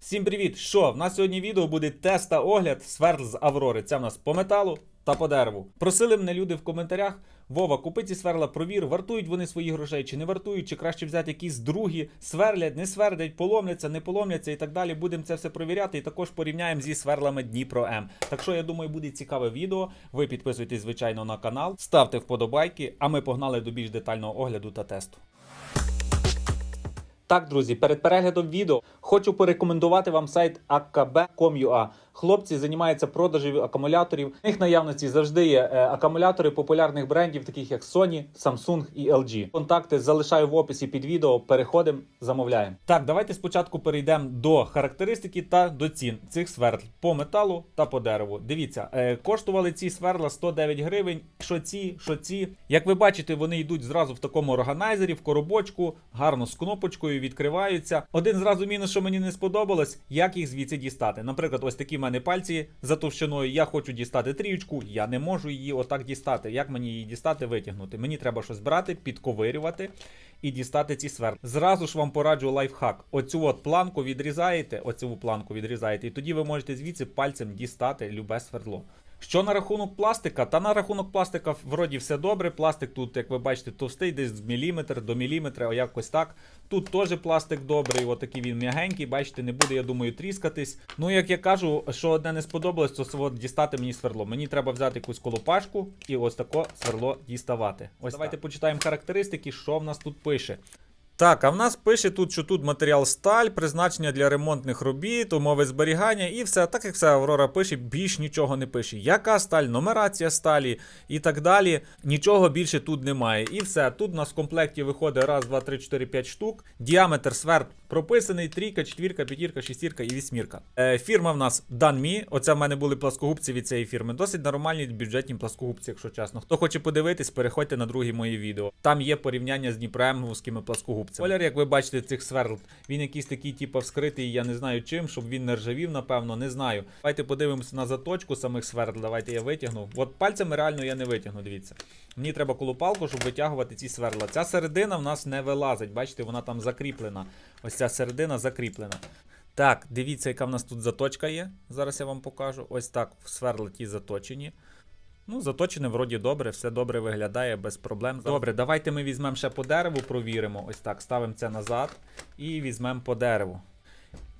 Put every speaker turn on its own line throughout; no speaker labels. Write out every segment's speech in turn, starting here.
Всім привіт! Що? В нас сьогодні відео буде тест та огляд сверл з Аврори. Це в нас по металу та по дереву. Просили мене люди в коментарях. Вова, купи ці сверла, провір, вартують вони свої грошей чи не вартують, чи краще взяти якісь другі, сверлять, не свердять, поломляться, не поломляться і так далі. Будемо це все провіряти і також порівняємо зі сверлами Дніпро М. Так що я думаю, буде цікаве відео. Ви підписуйтесь, звичайно, на канал, ставте вподобайки, а ми погнали до більш детального огляду та тесту. Так, друзі, перед переглядом відео хочу порекомендувати вам сайт akb.com.ua. Хлопці займаються продажем акумуляторів. В них наявності завжди є е, акумулятори популярних брендів, таких як Sony, Samsung і LG. Контакти залишаю в описі під відео. Переходимо, замовляємо. Так, давайте спочатку перейдемо до характеристики та до цін цих свердл по металу та по дереву. Дивіться, е, коштували ці сверла 109 гривень. Що ці, що ці. Як ви бачите, вони йдуть зразу в такому органайзері, в коробочку, гарно з кнопочкою відкриваються. Один зразу мінус, що мені не сподобалось, як їх звідси дістати. Наприклад, ось такі мене пальці за товщиною. Я хочу дістати трієчку, я не можу її отак дістати. Як мені її дістати, витягнути? Мені треба щось брати, підковирювати і дістати ці сверли. Зразу ж вам пораджу лайфхак. Оцю от планку відрізаєте, оцю планку відрізаєте, і тоді ви можете звідси пальцем дістати любе свердло. Що на рахунок пластика? Та на рахунок пластика вроді все добре. Пластик тут, як ви бачите, товстий, десь з міліметр до міліметра, якось так. Тут теж пластик добрий, отакий він м'ягенький. Бачите, не буде, я думаю, тріскатись. Ну, як я кажу, що одне не сподобалось, то от дістати мені сверло. Мені треба взяти якусь колопашку і ось тако сверло діставати. Ось давайте почитаємо характеристики, що в нас тут пише. Так, а в нас пише тут, що тут матеріал сталь, призначення для ремонтних робіт, умови зберігання і все. Так як все Аврора пише, більш нічого не пише. Яка сталь, нумерація сталі і так далі. Нічого більше тут немає. І все. Тут у нас в комплекті виходить раз, два, три, чотири, п'ять штук. Діаметр сверд прописаний: трійка, четвірка, п'ятірка, шестірка і вісьмірка. Е, фірма в нас Danmi. Оце в мене були пласкогубці від цієї фірми. Досить нормальні бюджетні пласкогубці, якщо чесно. Хто хоче подивитись, переходьте на другі мої відео. Там є порівняння з дніпроемовськими пласкогубцями. Колір, як ви бачите, цих сверл, він якийсь такий, типу, вскритий, я не знаю чим, щоб він не ржавів, напевно, не знаю. Давайте подивимося на заточку самих сверл. Давайте я витягну. От пальцями реально я не витягну, дивіться. Мені треба колупалку, щоб витягувати ці сверла. Ця середина в нас не вилазить. Бачите, вона там закріплена. Ось ця середина закріплена. Так, дивіться, яка в нас тут заточка є. Зараз я вам покажу. Ось так сверла ті заточені. Ну, заточене вроді добре, все добре виглядає без проблем. Добре, давайте ми візьмемо ще по дереву, провіримо. Ось так, ставимо це назад і візьмемо по дереву.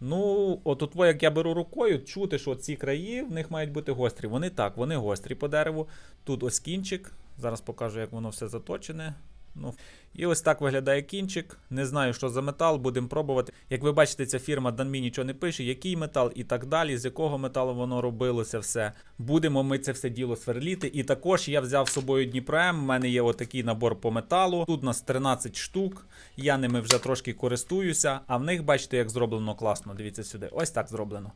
Ну, от от як я беру рукою, чути, що ці краї в них мають бути гострі. Вони так, вони гострі по дереву. Тут ось кінчик. Зараз покажу, як воно все заточене. Ну, І ось так виглядає кінчик. Не знаю, що за метал, будемо пробувати. Як ви бачите, ця фірма Danmi нічого не пише, який метал і так далі, з якого металу воно робилося все. Будемо ми це все діло сверліти. І також я взяв з собою Дніпром. У мене є отакий набор по металу. Тут у нас 13 штук. Я ними вже трошки користуюся. А в них, бачите, як зроблено класно. Дивіться сюди. Ось так зроблено.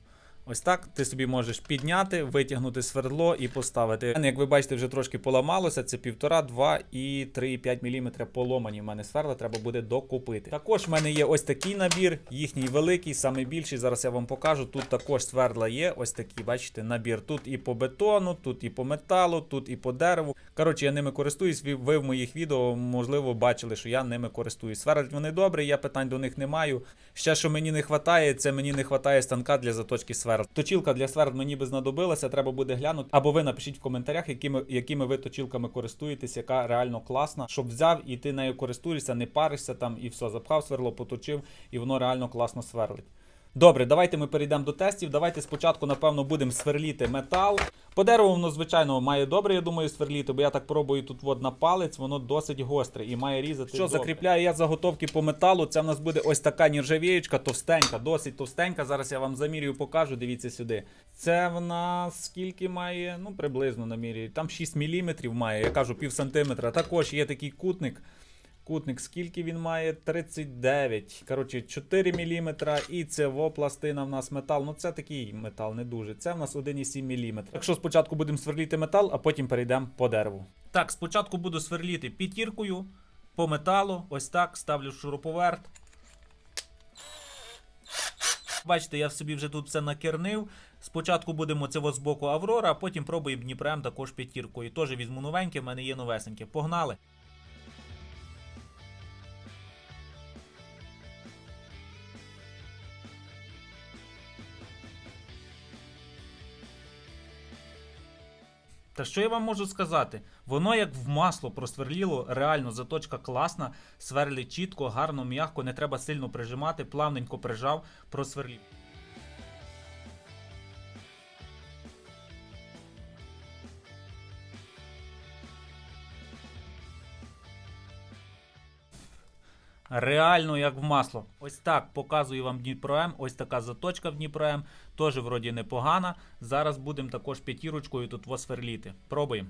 Ось так ти собі можеш підняти, витягнути свердло і поставити. Як ви бачите, вже трошки поламалося. Це 1,5, 2 і 3,5 мм поломані. У мене сверла треба буде докупити. Також в мене є ось такий набір, їхній великий, самий більший. Зараз я вам покажу. Тут також сверла є. Ось такий, бачите, набір. Тут і по бетону, тут і по металу, тут і по дереву. Коротше, я ними користуюсь. Ви, в моїх відео, можливо, бачили, що я ними користуюсь. Сверлять вони добре, я питань до них не маю. Ще що мені не вистачає, це мені не вистачає станка для заточки сверл. Точілка для сверд мені би знадобилася, треба буде глянути. Або ви напишіть в коментарях, якими, якими ви точілками користуєтесь, яка реально класна, щоб взяв і ти нею користуєшся, не паришся там і все, запхав сверло, поточив, і воно реально класно сверлить. Добре, давайте ми перейдемо до тестів. Давайте спочатку, напевно, будемо сверліти метал. По дереву воно, звичайно, має добре, я думаю, сверліти, бо я так пробую тут от на палець, воно досить гостре і має різати. Що
добре.
закріпляю я заготовки по металу? Це в нас буде ось така нержавієчка, товстенька, досить товстенька. Зараз я вам замірюю, покажу. Дивіться сюди. Це в нас скільки має? Ну, приблизно намірюю. Там 6 мм має, я кажу, пів сантиметра. Також є такий кутник. Кутник, скільки він має? 39. Коротше, 4 мм. І це пластина в нас метал. Ну, це такий метал, не дуже. Це в нас 1,7 мм. Так що спочатку будемо сверліти метал, а потім перейдемо по дереву. Так, спочатку буду сверліти п'ятіркою по металу. Ось так. Ставлю шуруповерт. Бачите, я собі вже тут все накернив. Спочатку будемо це з боку Аврора, а потім пробуємо Дніпрем також п'ятіркою. Теж візьму новеньке, в мене є новесеньке. Погнали! Та що я вам можу сказати? Воно як в масло просверліло, реально заточка класна, сверлить чітко, гарно, м'яко, не треба сильно прижимати, плавненько прижав, просверлів. Реально як в масло. Ось так показую вам Дніпро М. Ось така заточка в Дніпро М. Теж вроді непогана. Зараз будемо також п'ятірочкою тут восверліти. Пробуємо.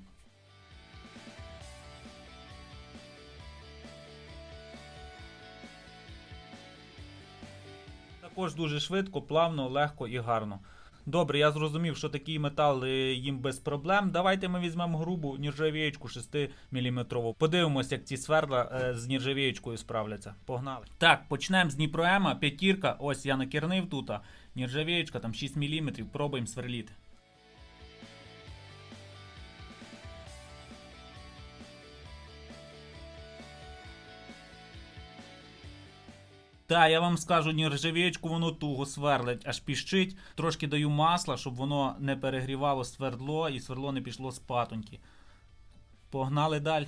Також дуже швидко, плавно, легко і гарно. Добре, я зрозумів, що такий метал е, їм без проблем. Давайте ми візьмемо грубу нержавієчку 6 мм. Подивимося, як ці сверла е, з нержавієчкою справляться. Погнали. Так, почнемо з Дніпроема. П'ятірка. Ось я накернив тут. Нержавієчка там 6 мм. Пробуємо сверліти. Та, я вам скажу, нержавієчку воно туго сверлить, аж піщить. Трошки даю масла, щоб воно не перегрівало свердло і свердло не пішло з патоньки. Погнали далі.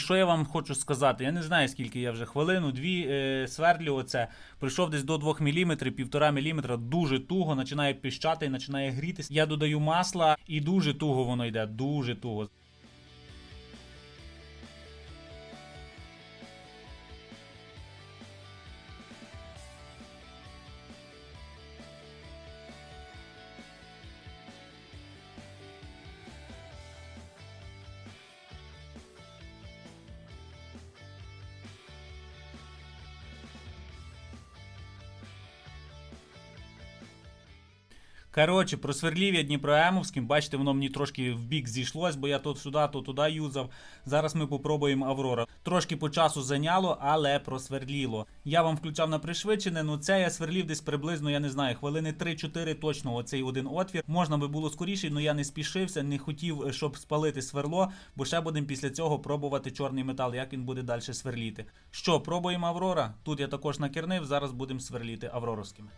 Що я вам хочу сказати? Я не знаю, скільки я вже хвилину, дві е, свердлю. оце. Прийшов десь до 2 мм, 1,5 мм, дуже туго, починає піщати починає грітись. Я додаю масла і дуже туго воно йде, дуже туго. Коротше, просверлів я Дніпроемовським, бачите, воно мені трошки в бік зійшлось, бо я тут сюди, то туди юзав. Зараз ми попробуємо Аврора. Трошки по часу зайняло, але просверліло. Я вам включав на пришвидшене, ну це я сверлів десь приблизно, я не знаю, хвилини 3-4 точно оцей один отвір. Можна би було скоріше, але я не спішився, не хотів, щоб спалити сверло, бо ще будемо після цього пробувати чорний метал, як він буде далі сверліти. Що, пробуємо Аврора? Тут я також накернив, зараз будемо сверліти Авроровськими.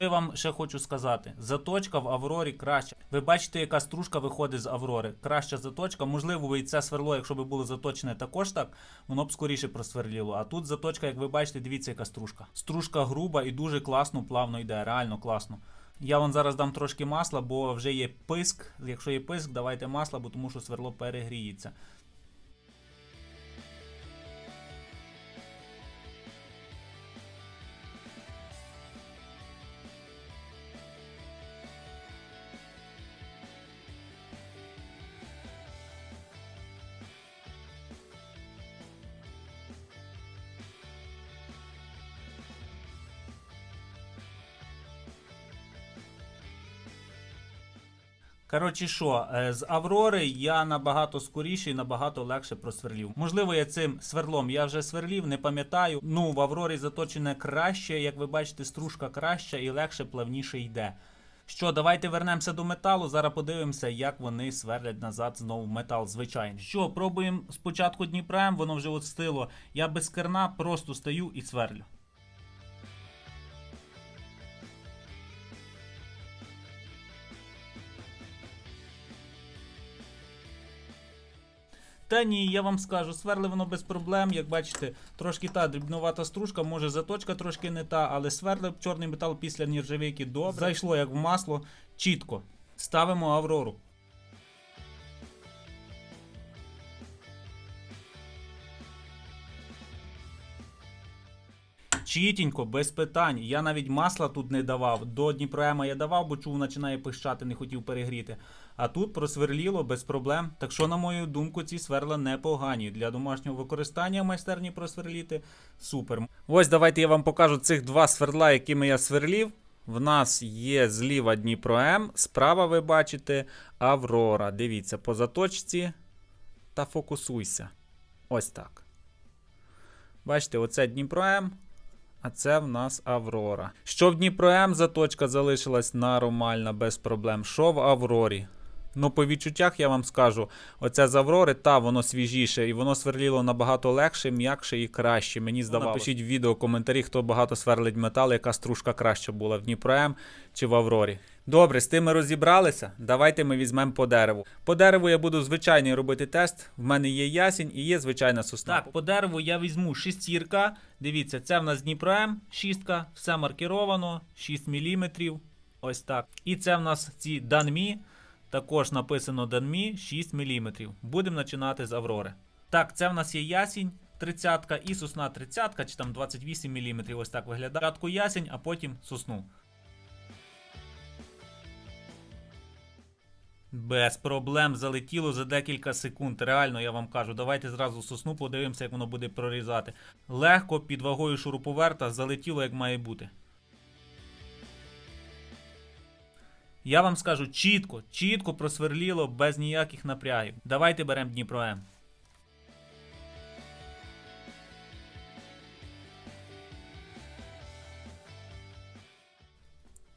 Я вам ще хочу сказати: заточка в Аврорі краща. Ви бачите, яка стружка виходить з Аврори. Краща заточка. Можливо, і це сверло, якщо б було заточене також так, воно б скоріше просверліло. А тут заточка, як ви бачите, дивіться, яка стружка. Стружка груба і дуже класно, плавно йде. Реально класно. Я вам зараз дам трошки масла, бо вже є писк. Якщо є писк, давайте масла, бо тому що сверло перегріється. Коротше, що, е, з Аврори я набагато скоріше і набагато легше просверлів. Можливо, я цим сверлом я вже сверлів, не пам'ятаю. Ну, в Аврорі заточене краще, як ви бачите, стружка краща і легше, плавніше йде. Що, давайте вернемося до металу. Зараз подивимося, як вони сверлять назад знову метал звичайний. Що, пробуємо спочатку Дніпрем, воно вже от стило. Я без керна просто стою і сверлю. Та ні, я вам скажу, сверли воно без проблем. Як бачите, трошки та дрібнувата стружка, може заточка трошки не та, але сверли чорний метал після нержавійки добре. Зайшло як в масло, чітко. Ставимо Аврору. Чітенько, без питань. Я навіть масла тут не давав. До Дніпроема я давав, бо чув, починає пищати, не хотів перегріти. А тут просверліло без проблем. Так що, на мою думку, ці сверла непогані. Для домашнього використання майстерні просверліти супер. Ось давайте я вам покажу цих два сверла, якими я сверлів. В нас є зліва Дніпро М, справа ви бачите Аврора. Дивіться, по заточці та фокусуйся. Ось так. Бачите, оце Дніпро М, а це в нас Аврора. Що в Дніпро М заточка залишилась нормальна, без проблем. Що в Аврорі? Ну, по відчуттях я вам скажу, оце з Аврори, та воно свіжіше, і воно сверліло набагато легше, м'якше і краще. Мені здавалося. Напишіть в відео коментарі, хто багато сверлить метал, яка стружка краща була в Дніпро М чи в Аврорі. Добре, з тим ми розібралися. Давайте ми візьмемо по дереву. По дереву я буду звичайний робити тест. В мене є ясінь і є звичайна сосна. Так, по дереву я візьму шестірка. Дивіться, це в нас Дніпро М, шістка, все маркіровано, 6 мм. Ось так. І це в нас ці Данмі. Також написано Данмі 6 мм. Будемо починати з Аврори. Так, це в нас є ясінь 30 і сосна 30-ка, чи там 28 мм. Ось так виглядає. Спочатку ясінь, а потім сосну. Без проблем залетіло за декілька секунд. Реально, я вам кажу. Давайте зразу сосну подивимося, як воно буде прорізати. Легко під вагою шуруповерта залетіло, як має бути. Я вам скажу чітко, чітко просверліло без ніяких напрягів. Давайте беремо Дніпро М.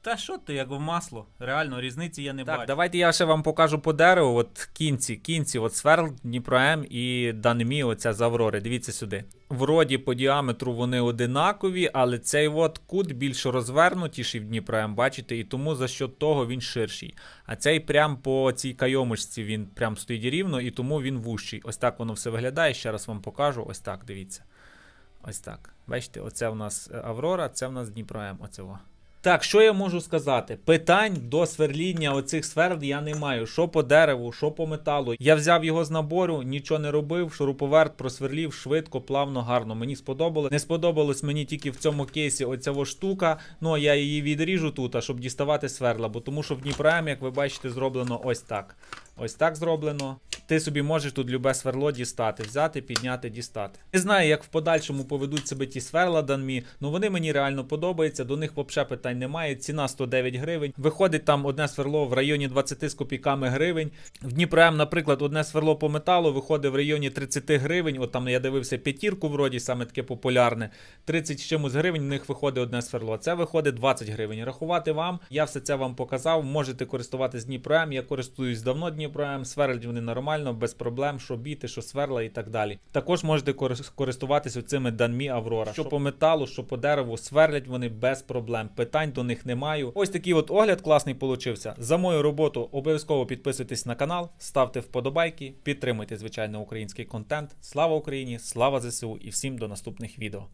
Та що ти, як в масло? Реально, різниці я не
Так,
бачу. Давайте я ще вам покажу по дереву. От кінці, кінці, от сверл Дніпро М і Данемі, оця з Аврори. Дивіться сюди. Вроді по діаметру вони одинакові, але цей от кут більш розвернутіший в Дніпро М, бачите, і тому за що того він ширший. А цей прям по цій кайомочці він прям стоїть рівно, і тому він вущий. Ось так воно все виглядає. Ще раз вам покажу. Ось так, дивіться. Ось так. Бачите, оце в нас е, Аврора, це в нас Дніпро М. Оце во. Так, що я можу сказати? Питань до сверління оцих сверд я не маю. Що по дереву, що по металу. Я взяв його з набору, нічого не робив. Шуруповерт просверлів швидко, плавно, гарно. Мені сподобалось. Не сподобалось мені тільки в цьому кейсі оця штука. Ну я її відріжу тут, щоб діставати сверла. Бо тому що в Дніпрем, як ви бачите, зроблено ось так. Ось так зроблено. Ти собі можеш тут любе сверло дістати, взяти, підняти, дістати. Не знаю, як в подальшому поведуть себе ті сверла Данмі, ну вони мені реально подобаються. До них взагалі питань немає. Ціна 109 гривень. Виходить там одне сверло в районі 20 з копійками гривень. В Дніпром, наприклад, одне сверло по металу виходить в районі 30 гривень. От там я дивився п'ятірку, вроді саме таке популярне. 30 з чимось гривень в них виходить одне сверло. Це виходить 20 гривень. Рахувати вам. Я все це вам показав. Можете користуватись Дніпром. Я користуюсь давно Дніпром. Сверлять вони нормально, без проблем, що біти, що сверла і так далі. Також можете корис- користуватись оцими Данмі Аврора. Що по металу, що по дереву, сверлять вони без проблем. Питань до них немає. Ось такий от огляд класний получився. За мою роботу обов'язково підписуйтесь на канал, ставте вподобайки, підтримуйте звичайно український контент. Слава Україні, слава ЗСУ і всім до наступних відео.